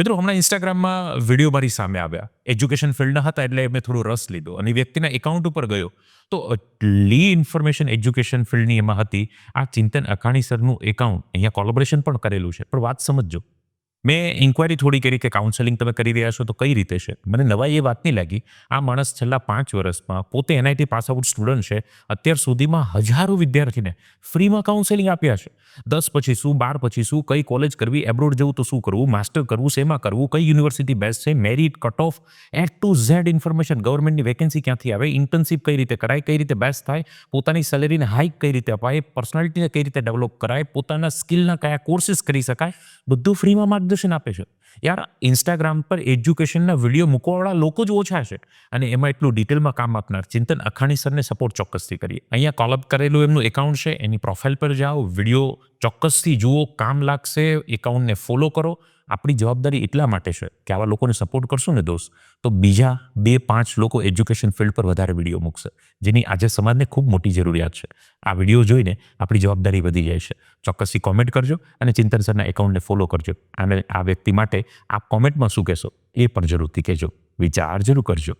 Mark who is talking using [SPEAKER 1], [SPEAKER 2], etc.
[SPEAKER 1] મિત્રો, હમણાં ઇન્સ્ટાગ્રામમાં વીડિયો મારી સામે આવ્યા. એજ્યુકેશન ફિલ્ડના હતા એટલે મેં થોડો રસ લીધો અને વ્યક્તિના એકાઉન્ટ ઉપર ગયો. તો આટલી ઇન્ફોર્મેશન એજ્યુકેશન ફિલ્ડની એમાં હતી. આ ચિંતન અકાણી સરનું એકાઉન્ટ અહીંયા કોલોબરેશન પણ કરેલું છે. પણ વાત સમજજો. મેં ઇન્ક્વાયરી થોડી કરી કે કાઉન્સેલિંગ તમે કરી રહ્યા છો તો કઈ રીતે છે? મને નવાઈ એ વાતની લાગી. આ માણસ છેલ્લા પાંચ વર્ષમાં પોતે એનઆઈટી પાસ આઉટ સ્ટુડન્ટ છે. અત્યાર સુધીમાં હજારો વિદ્યાર્થીને ફ્રીમાં કાઉન્સેલિંગ આપ્યા છે. દસ પછી શું, બાર પછી શું, કઈ કોલેજ કરવી એબ્રોડ જવું તો શું કરવું માસ્ટર કરવું, શેમાં કરવું, કઈ યુનિવર્સિટી બેસ્ટ છે merit cut off A to Z information ગવર્મેન્ટની વેકેન્સી ક્યાંથી આવે ઇન્ટર્નશીપ કઈ રીતે કરાય, કઈ રીતે બેસ્ટ થાય, પોતાની સેલેરીને હાઇક કઈ રીતે અપાય પર્સનાલિટીને કઈ રીતે ડેવલપ કરાય, પોતાના સ્કિલના કયા કોર્સિસ કરી શકાય, બધું ફ્રીમાં માર્ગદર્શન આપે છે. યાર ઇન્સ્ટાગ્રામ પર એજ્યુકેશનના વીડિયો મૂકવાવાળા લોકો જ ઓછા છે. અને એમાં એટલું ડિટેલમાં કામ આપનાર ચિંતન અખાણી સરને સપોર્ટ ચોક્કસથી કરીએ. અહીંયા કોલઅપ કરેલું એમનું એકાઉન્ટ છે. એની પ્રોફાઇલ પર જાઓ વીડિયો ચોક્કસથી જુઓ, કામ લાગશે એકાઉન્ટને ફોલો કરો. આપણી જવાબદારી એટલા માટે છે કે આવા લોકોને સપોર્ટ કરશું ને દોસ્ત, તો બીજા બે પાંચ લોકો એજ્યુકેશન ફિલ્ડ પર વધારે વીડિયો મૂકશે, જેની આજે સમાજને ખૂબ મોટી જરૂરિયાત છે. આ વીડિયો જોઈને આપણી જવાબદારી વધી જાય છે. ચોક્કસથી કોમેન્ટ કરજો અને ચિંતન સરના એકાઉન્ટને ફોલો કરજો. અને આ વ્યક્તિ માટે આપ કોમેન્ટમાં શું કહેશો એ પણ જરૂરથી કહેજો. વિચાર જરૂર કરજો.